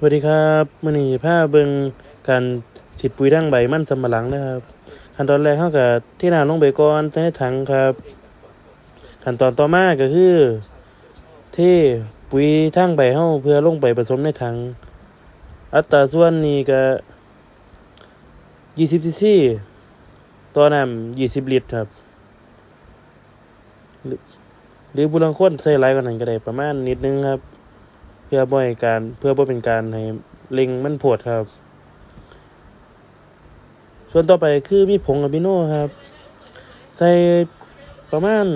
สวัสดีครับมื้อนี้พาเบิงการฉีดปุ๋ยทางใบมันสำปะหลังนะครับขั้นตอนแรกเฮาก็เทน้ำลงไปก่อนใส่ในถังครับขั้นตอนต่อมาก็คือเทปุ๋ยทางใบเฮาเพื่อลงไปผสมในถัง อัตราส่วนนี้ก็20ซีซีต่อน้ำ20 ลิตรครับ หรือหรือผู้ลางคนใส่หลายกว่านั้นก็ได้ประมาณนิดนึงครับ เพื่อบ่ให้การเพื่อบ่เป็นการให้เล็งมันโพดครับ ส่วนต่อไปคือมีผงอะมิโนครับ ใส่ประมาณ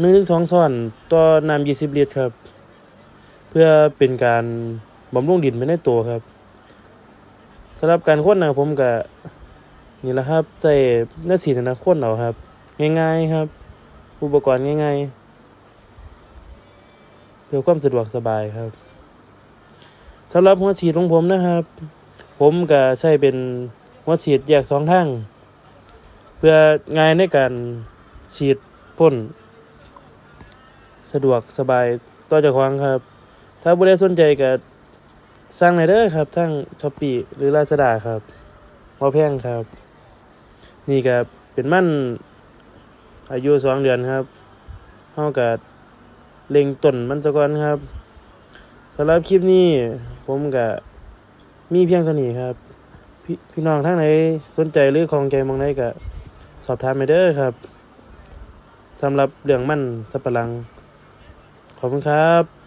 หนึ่งถึงสองช้อนต่อน้ำยี่สิบลิตรครับ เพื่อเป็นการบำรุงดินไปในตัวครับสำหรับการค้นนะผมก็นี่แหละครับใส่เนื้อสีนะค้นเอาครับ ง่ายๆครับ อุปกรณ์ง่ายๆ เพื่อความสะดวกสบายครับสำหรับหัวฉีดของผมนะครับ ผมก็ใช้เป็นหัวฉีดแยกสองทางเพื่อง่ายในการฉีดพ่น สะดวกสบายต่อจากของครับ ถ้าผู้ใดสนใจก็สร้างในเด้อครับ ทั้งช้อปปี้หรือลาซาด้าครับบ่แพงครับ นี่ก็เป็นมั่นอายุสองเดือนครับเฮาก็ เล็งต้นมันซะก่อนครับสำหรับคลิปนี้ผมก็มีเพียงเท่านี้ครับพพี่น้องทั้งไหนสนใจหรือของใจมองใดก็สอบถามไปเด้อครับสำหรับเรื่องมันสับปะหลัง ขอบคุณครับ